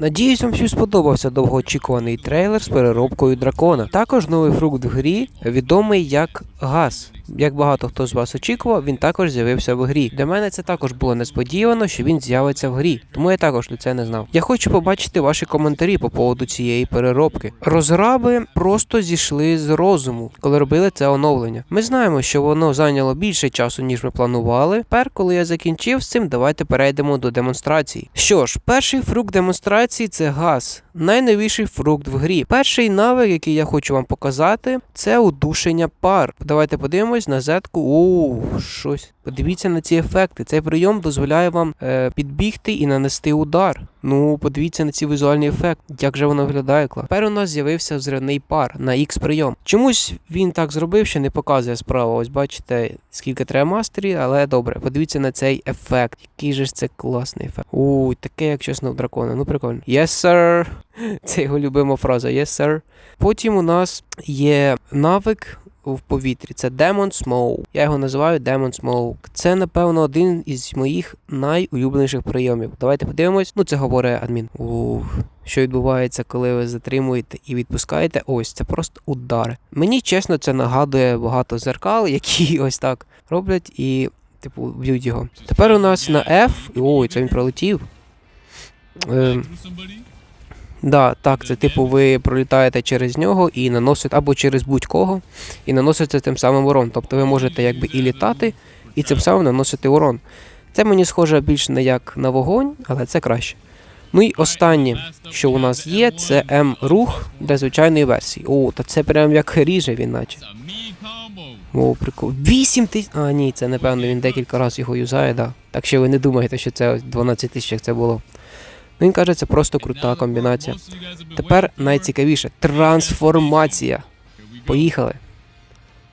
Надіюсь, вам всім сподобався довгоочікуваний трейлер з переробкою дракона. Також новий фрукт в грі відомий як газ. Як багато хто з вас очікував, він також з'явився в грі. Для мене це також було несподівано, що він з'явиться в грі, тому я також до це не знав. Я хочу побачити ваші коментарі по поводу цієї переробки. Розраби просто зійшли з розуму, коли робили це оновлення. Ми знаємо, що воно зайняло більше часу, ніж ми планували. Тепер, коли я закінчив з цим, давайте перейдемо до демонстрації. Що ж, перший фрукт демонстрації це газ. Найновіший фрукт в грі. Перший навик, який я хочу вам показати, це удушення пар. Давайте подивимось на зетку. Оу, щось. Подивіться на ці ефекти. Цей прийом дозволяє вам е, підбігти і нанести удар. Ну, подивіться на ці візуальні ефекти. Як же воно виглядає клас. Тепер у нас з'явився взривний пар на X прийом. Чомусь він так зробив, що не показує справа. Ось бачите, скільки треба мастерів, але добре. Подивіться на цей ефект. Який же ж це класний ефект. Уй, таке, як чесно, в дракона. Ну прикольно. Yes, sir. Це його любима фраза. Yes, sir. Потім у нас є навик в повітрі. Це Demon Smoke. Я його називаю Demon Smoke. Це, напевно, один із моїх найулюбленіших прийомів. Давайте подивимось. Ну, це говорить адмін. Ух. Що відбувається, коли ви затримуєте і відпускаєте? Ось це просто удари. Мені чесно, це нагадує багато зеркал, які ось так роблять і, типу, б'ють його. Тепер у нас на F. Ой, це він пролетів. Ем, Да, так, це типу ви пролітаєте через нього і наносите або через будь-кого, і наносите тим самим урон. Тобто ви можете якби і літати, і цим самим наносити урон. Це мені схоже більш не як на вогонь, але це краще. Ну і останнє, що у нас є, це М-рух для звичайної версії. О, та це прям як ріже він наче. О, прикол. 8 тисяч. А, ні, це напевно він декілька разів його юзає, да. Так що ви не думаєте, що це 12 тисяч, як це було. Ну, він каже, це просто крута комбінація. Тепер найцікавіше трансформація. Поїхали.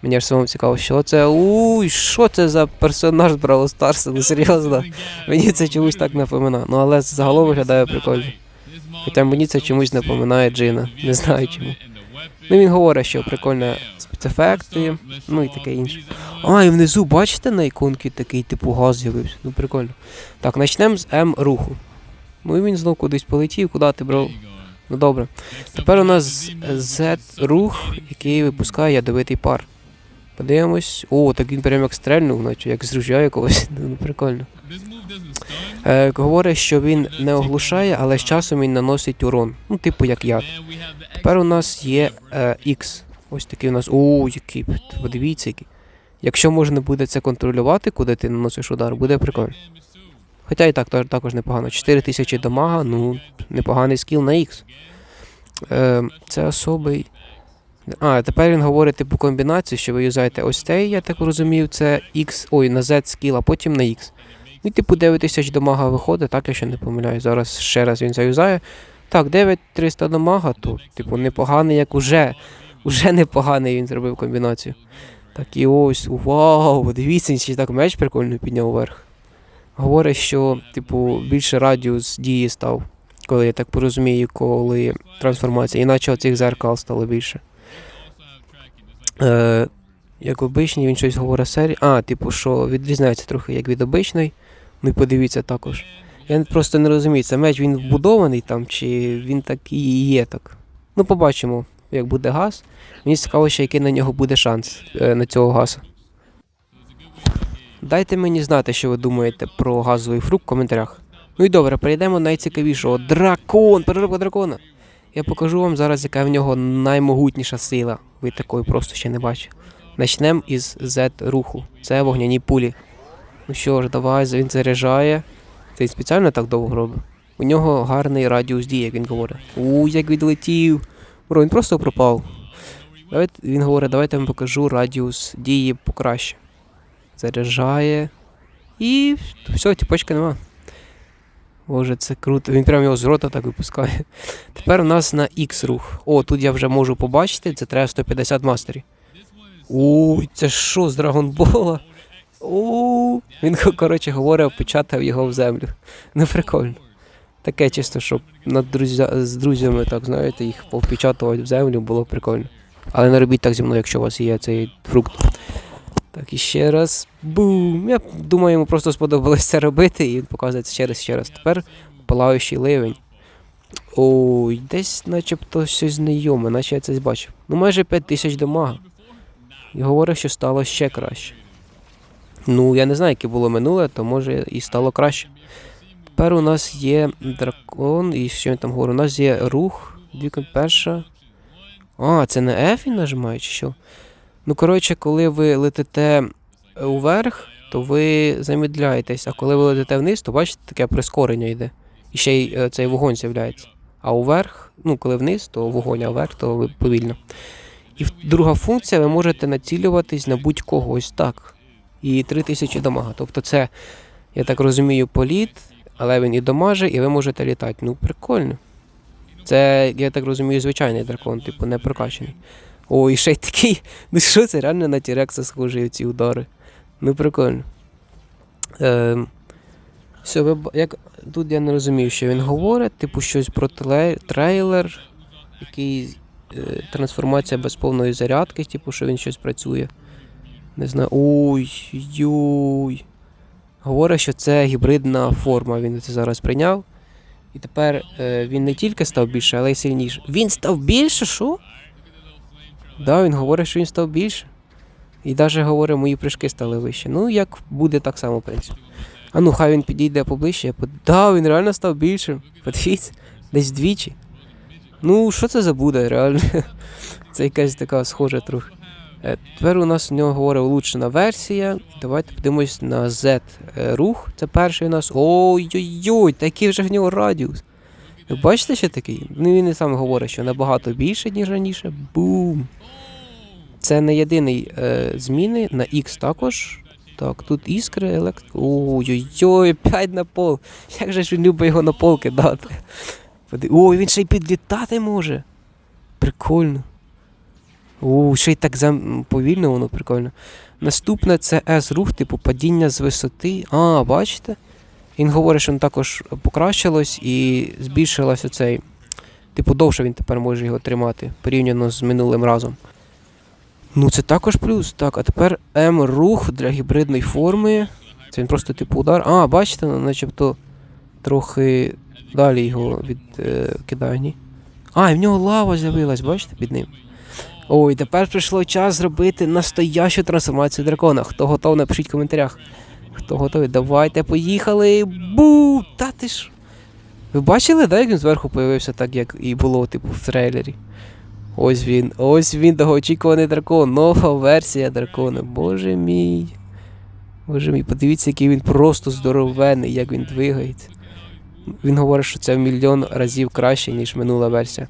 Мені ж самому цікаво, що це. Уй, що це за персонаж з Бравл Старса? Ну серйозно. Мені це чомусь так напоминає. Ну але загалом виглядає прикольно. Хоча мені це чомусь напоминає Джина. Не знаю чому. Ну він говорить, що прикольно спецефекти, ну і таке інше. А, і внизу, бачите на іконці такий типу газ з'явився. Ну прикольно. Так, почнемо з М руху. Ну і він знов кудись полетів, куди ти брав. Ну добре. Тепер у нас Z рух, який випускає ядовитий пар. Подивимось. О, так він прям як стрельнув, наче як з ружя якогось. Ну, прикольно. Е, говорить, що він не оглушає, але з часом він наносить урон. Ну, типу як яд. Тепер у нас є е, X. Ось такий у нас. О, який. Подивіться. Якщо можна буде це контролювати, куди ти наносиш удар, буде прикольно. Хоча і так також непогано. 4000 дамага, ну, непоганий скіл на X. Е, це особий. А, тепер він говорить типу комбінацію, що ви юзаєте ось цей, я так розумів, це X, ой, на Z скіл, а потім на X. І типу 9000 дамага виходить, так я ще не помиляю. Зараз ще раз він заюзає. Так, 9300 дамага, то, типу, непоганий, як уже. Уже непоганий він зробив комбінацію. Так і ось, вау, дивіться, так меч прикольно підняв вверх. Говорить, що, типу, більше радіус дії став, коли я так порозумію, коли трансформація. Іначе оцих зеркал стало більше. Е, як обичний, він щось говорить серії. А, типу, що відрізняється трохи як від обичної. Ну і подивіться також. Я просто не розумію, це меч він вбудований там, чи він так і є так. Ну, побачимо, як буде газ. Мені цікаво, ще який на нього буде шанс е, на цього газу. Дайте мені знати, що ви думаєте про газовий фрукт в коментарях. Ну і добре, перейдемо до найцікавішого. Дракон! Переробка дракона. Я покажу вам зараз, яка в нього наймогутніша сила. Ви такої просто ще не бачили. Начнемо із Z-руху. Це вогняні пулі. Ну що ж, давай, він заряджає. Це він спеціально так довго робить. У нього гарний радіус дії, як він говорить. У, як відлетів. Бро, він просто пропав. Давайте, він говорить, давайте я вам покажу радіус дії покраще. Заряджає. І все, тіпочка нема. Боже, це круто. Він прямо його з рота так випускає. Тепер у нас на X рух. О, тут я вже можу побачити, це треба 150 мастерів. Уй, це що з Драгонбола? У, він, коротше, говорив, опечатав його в землю. Ну прикольно. Таке чисто, щоб над друзя... з друзями, так знаєте, їх повпечатувати в землю, було прикольно. Але не робіть так зі мною, якщо у вас є цей фрукт. Так, і ще раз. Бум! Я думаю, йому просто сподобалось це робити, і він показує це ще раз, ще раз. Тепер палаючий ливень. Ой, десь начебто щось знайоме, наче я це бачив. Ну майже 5 тисяч дамага. І говорить, що стало ще краще. Ну, я не знаю, яке було минуле, то може і стало краще. Тепер у нас є дракон, і що він там говорить? У нас є рух, дві перша. А, це не F він нажимає, чи що? Ну, коротше, коли ви летите е, уверх, то ви замідляєтесь, а коли ви летите вниз, то бачите, таке прискорення йде. І ще й е, цей вогонь з'являється. А уверх, ну коли вниз, то вогонь, а вверх, то ви повільно. І друга функція, ви можете націлюватись на будь-кого ось так. І 3000 дамага. Тобто це, я так розумію, політ, але він і дамаже, і ви можете літати. Ну, прикольно. Це, я так розумію, звичайний дракон, типу, не прокачаний. О, і ще й такий. Ну що це реально на Тірекса схожі ці удари. Ну, прикольно. Ем, все, ви, як, тут я не розумію, що він говорить, типу щось про трейлер, який е, трансформація без повної зарядки, типу, що він щось працює. Не знаю. Ой, юй. Говорить, що це гібридна форма, він це зараз прийняв. І тепер е, він не тільки став більше, але й сильніше. Він став більше, що? Да, він говорить, що він став більше. І навіть говорить, мої прыжки стали вище. Ну, як буде так само, в принципі. А ну, хай він підійде поближче. Я под... Да, він реально став більшим. Подивіться, десь двічі. Ну, що це за буде, реально? Це якась така схожа трохи. Е, Тепер у нас в нього говорить улучшена версія. Давайте подивимось на Z е, рух. Це перший у нас. Ой-ой-ой, такий вже в нього радіус. Ви бачите, що такий? Ну він і сам говорить, що набагато більше, ніж раніше. Бум! Це не єдиний е, зміни на X також. Так, тут іскри, електро. Ой-ой-ой, 5 на пол. Як же ж він любить його на пол кидати? Ой, він ще й підлітати може. Прикольно. О, ще й так зам... повільно воно прикольно. Наступне це S-рух, типу падіння з висоти. А, бачите? Він говорить, що він також покращилось і збільшилось оцей. Типу, довше він тепер може його тримати порівняно з минулим разом. Ну, це також плюс. Так, а тепер М-рух для гібридної форми. Це він просто типу удар. А, бачите, ну, начебто трохи далі його відкидає, ні? А, і в нього лава з'явилась, бачите, під ним. Ой, тепер прийшло час зробити настоящу трансформацію дракона. Хто готов, напишіть в коментарях. Хто готовий? Давайте, поїхали. Бу! Та ти ж. Ви бачили, да, як він зверху появився, так як і було, типу, в трейлері? Ось він, ось він, довгоочікуваний дракон, нова версія дракона. Боже мій. Боже мій, подивіться, який він просто здоровенний, як він двигається. Він говорить, що це в мільйон разів краще, ніж минула версія.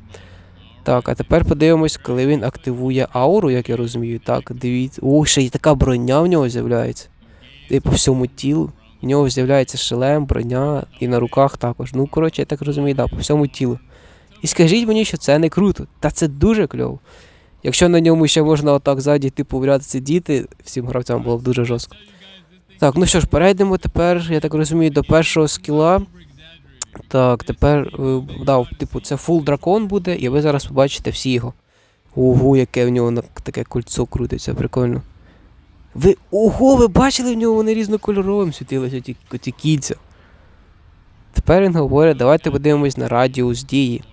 Так, а тепер подивимось, коли він активує ауру, як я розумію. Так, дивіться. О, ще й така броня в нього з'являється. І по всьому тілу. В нього з'являється шлем, броня, і на руках також. Ну, коротше, я так розумію, да, по всьому тілу. І скажіть мені, що це не круто. Та це дуже кльово. Якщо на ньому ще можна отак ззаді, типу, ряд сидіти, всім гравцям було б дуже жорстко. Так, ну що ж, перейдемо тепер, я так розумію, до першого скіла. Так, тепер, е, да, типу, це фул дракон буде, і ви зараз побачите всі його. Ого, яке в нього таке кольцо крутиться, прикольно. Ви. Ого, ви бачили в нього вони різнокольоровим світилися ті, ті кільця. Тепер він говорить, давайте подивимось на радіус дії.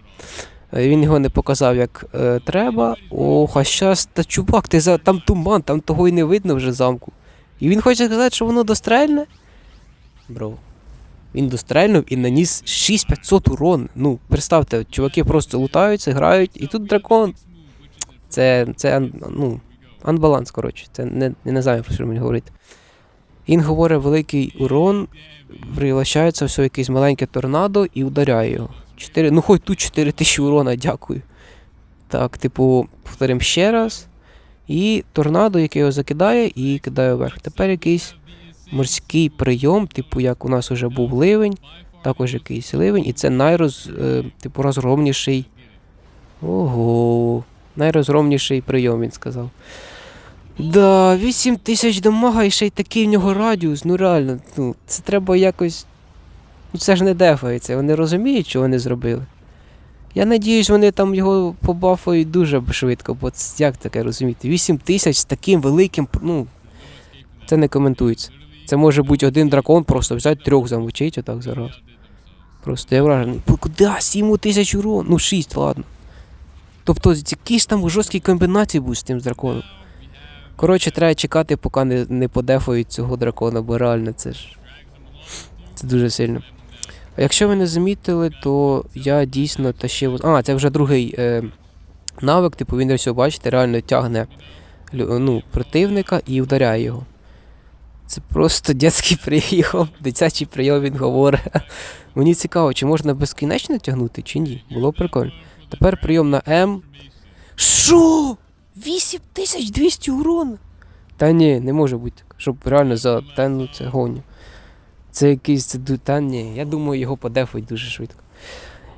Е, Він його не показав як е, треба. Ох, а щас, та чувак, ти за там туман, там того й не видно вже замку. І він хоче сказати, що воно дострельне? Бро. Він дострельнув і наніс 6500 урон. Ну, представте, чуваки просто лутаються, грають, і тут дракон. Це, це ну, анбаланс, коротше. Це не, не, знаю, про що мені говорити. Він говорить великий урон, прилащається все якесь маленьке торнадо і ударяє його. 4, ну хоч тут 4000 урона, дякую. Так, типу, повторимо ще раз. І торнадо, яке його закидає і кидає вверх. Тепер якийсь морський прийом, типу, як у нас вже був ливень, також якийсь ливень, і це найроз, е, типу, розгромніший. Ого. Найрозгромніший прийом, він сказав. Да, 8 тисяч дамага і ще й такий в нього радіус. Ну реально, ну, це треба якось. Ну це ж не дефається, вони розуміють, що вони зробили. Я надіюсь, вони там його побафають дуже швидко, бо як таке розуміти? 8 тисяч з таким великим. Ну, це не коментується. Це може бути один дракон, просто взяти трьох замочить отак зараз. Просто я вражений. Куди? 7 тисяч урон? Ну 6, ладно. Тобто, які ж там жорсткі комбінації будуть з тим драконом. Коротше, треба чекати, поки не, не подефають цього дракона, бо реально це ж. Це дуже сильно. А якщо ви не замітили, то я дійсно тащив. А, це вже другий е, навик, типу він ось, бачите, реально тягне ну, противника і вдаряє його. Це просто дитячий прийом, дитячий прийом він говорить. Мені цікаво, чи можна безкінечно тягнути, чи ні. Було прикольно. Тепер прийом на М. Що? 8200 урону? Та ні, не може бути. так, Щоб реально за та, ну це гоню. Це якийсь це та ні. Я думаю, його подефають дуже швидко.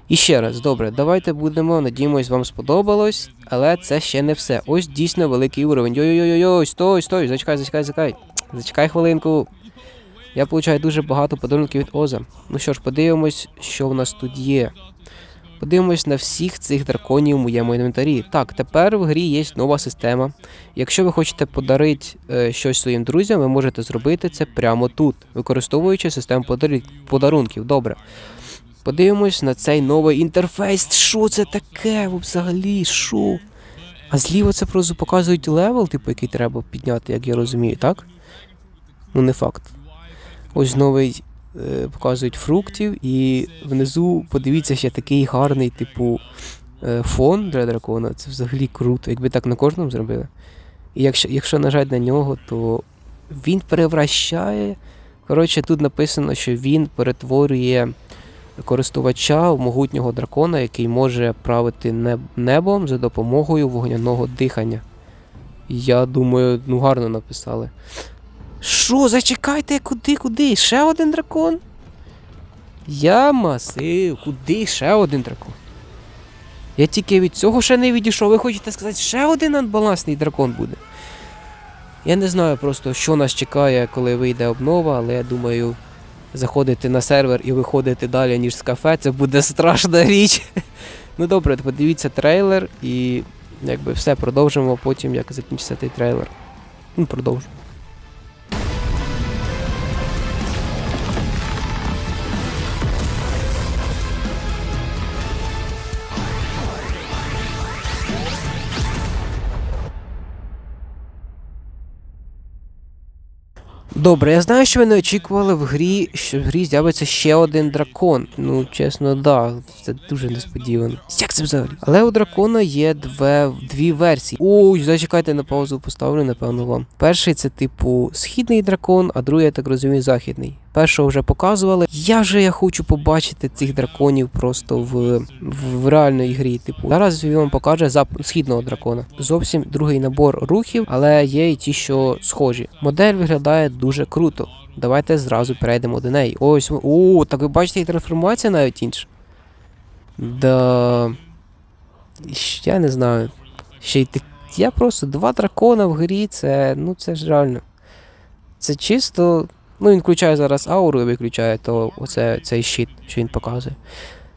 І ще раз, добре, давайте будемо. Надіємось, вам сподобалось, але це ще не все. Ось дійсно великий уровень. Йой-йой-йой, стой, стой, зачекай, зачекай, зачекай. Зачекай хвилинку. Я получаю дуже багато подарунків від Оза. Ну що ж, подивимось, що в нас тут є. Подивимось на всіх цих драконів у моєму інвентарі. Так, тепер в грі є нова система. Якщо ви хочете подарити е, щось своїм друзям, ви можете зробити це прямо тут, використовуючи систему подарі- подарунків. Добре. Подивимось на цей новий інтерфейс. Що це таке взагалі? Що? А зліва це просто показують левел, типу, який треба підняти, як я розумію, так? Ну, не факт. Ось новий показують фруктів, і внизу подивіться ще такий гарний, типу, е, фон для дракона. Це взагалі круто, якби так на кожному зробили. І якщо, якщо нажати на нього, то він перевращає. Коротше, тут написано, що він перетворює користувача в могутнього дракона, який може правити небом за допомогою вогняного дихання. Я думаю, ну гарно написали. Що, зачекайте, куди, куди? Ще один дракон? Я масив, куди ще один дракон? Я тільки від цього ще не відійшов. Ви хочете сказати, ще один надбалансний дракон буде. Я не знаю просто, що нас чекає, коли вийде обнова, але я думаю, заходити на сервер і виходити далі, ніж з кафе, це буде страшна річ. Ну добре, подивіться трейлер і якби все продовжимо потім, як закінчиться цей трейлер. Ну, продовжимо. Добре, я знаю, що ви не очікували в грі, що в грі з'явиться ще один дракон. Ну, чесно, да, це дуже несподівано. Як це взагалі? Але у дракона є две, дві версії. Ой, зачекайте на паузу поставлю, напевно, вам. Перший це типу східний дракон, а другий, я так розумію, західний. Першого вже показували. Я вже я хочу побачити цих драконів просто в, в, реальній грі. Типу, зараз він вам покаже зап... східного дракона. Зовсім другий набор рухів, але є і ті, що схожі. Модель виглядає дуже круто. Давайте зразу перейдемо до неї. Ось, о, так ви бачите, і трансформація навіть інша. Да. Я не знаю. Ще й ти. Я просто два дракона в грі, це. Ну це ж реально. Це чисто. Ну, він включає зараз ауру і виключає, то оце, цей щит, що він показує.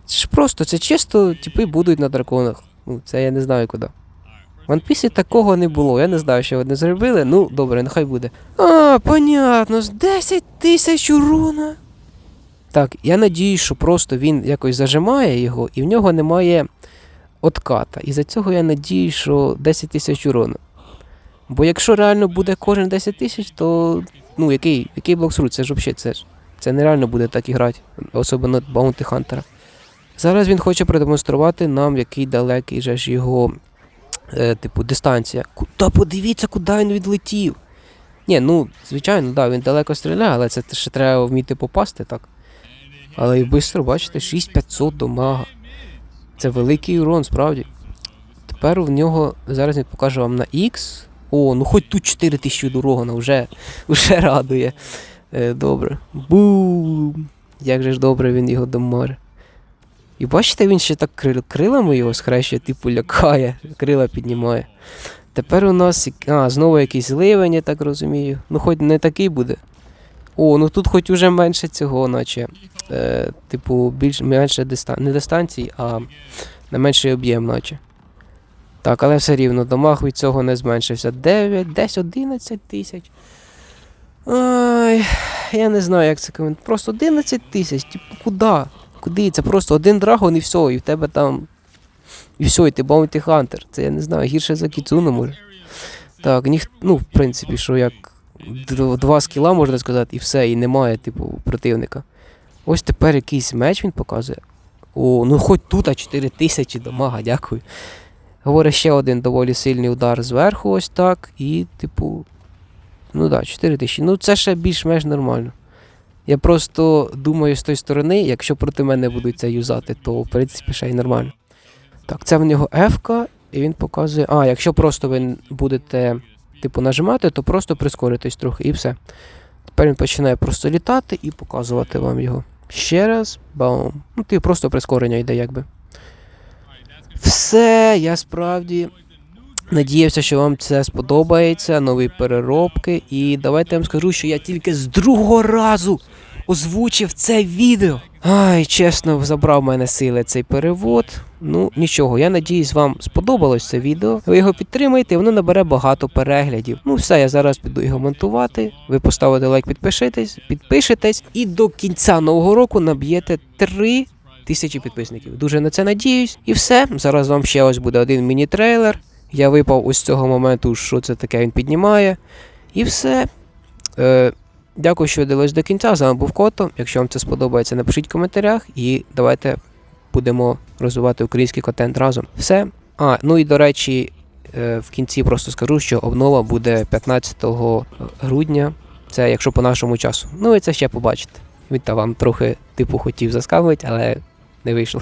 Це ж просто, це чисто типи будуть на драконах. Ну, це я не знаю куди. В One Piece такого не було. Я не знаю, що вони зробили. Ну, добре, нехай буде. А, понятно, з 10 тисяч урона. Так, я надіюсь, що просто він якось зажимає його, і в нього немає отката. І за цього я надіюсь, що 10 тисяч урона. Бо якщо реально буде кожен 10 тисяч, то ну який, який блоксрут? Це ж взагалі це, ж- це нереально буде так і грати, особливо Баунті Хантера. Зараз він хоче продемонструвати нам, який далекий же ж його, е, типу, дистанція. Куда подивіться, куди він відлетів. Ні, ну, звичайно, да, він далеко стріляє, але це ще треба вміти попасти, так. Але і швидко, бачите, 6500 до мага. Це великий урон, справді. Тепер в нього, зараз він покаже вам на X. О, ну хоч тут 4000 дорогана, вже, вже радує. Е, добре. Бум! Як же ж добре він його доможе. І бачите, він ще так крил, крилами його схрещує, типу лякає, крила піднімає. Тепер у нас. А, знову якийсь ливень, я так розумію. Ну, хоч не такий буде. О, ну тут хоч уже менше цього, наче. Е, типу, більш менше дистан... не дистанцій, а на менший об'єм, наче. Так, але все рівно, дамаг від цього не зменшився. 9, десь 11 тисяч. Ай, я не знаю, як це коментувати. Просто 11 тисяч. Типу, куди? Куди? Це просто один драгон і все, і в тебе там. І все, і ти Bounty Hunter. Це я не знаю, гірше за Кіцуну може. Так, ніх, ну, в принципі, що як два скіла, можна сказати, і все, і немає, типу, противника. Ось тепер якийсь меч він показує. О, ну хоч тут а 4 тисячі дамага, дякую. Говорить, ще один доволі сильний удар зверху, ось так. І, типу. Ну так, да, 4 тисячі. Ну, це ще більш-менш нормально. Я просто думаю з тої сторони, якщо проти мене будуть це юзати, то в принципі ще й нормально. Так, це в нього F, і він показує. А, якщо просто ви будете, типу, нажимати, то просто прискоритесь трохи і все. Тепер він починає просто літати і показувати вам його. Ще раз. Баум. Ну, ти просто прискорення йде, якби. Все, я справді надіявся, що вам це сподобається, нові переробки. І давайте я вам скажу, що я тільки з другого разу озвучив це відео. Ай, чесно, забрав мене сили цей перевод. Ну, нічого, я надіюсь, вам сподобалось це відео. Ви його підтримаєте, воно набере багато переглядів. Ну, все, я зараз піду його монтувати. Ви поставите лайк, підпишитесь, підпишетесь, і до кінця нового року наб'єте 3 тисячі підписників. Дуже на це надіюсь. І все. Зараз вам ще ось буде один міні-трейлер. Я випав ось з цього моменту, що це таке він піднімає. І все. Е, дякую, що ви дивились до кінця. З вами був Кото. Якщо вам це сподобається, напишіть в коментарях і давайте будемо розвивати український контент разом. Все. А, ну і до речі, е, в кінці просто скажу, що обнова буде 15 грудня. Це якщо по нашому часу. Ну і це ще побачите. Він та вам трохи типу хотів заскавити, але не вийшло.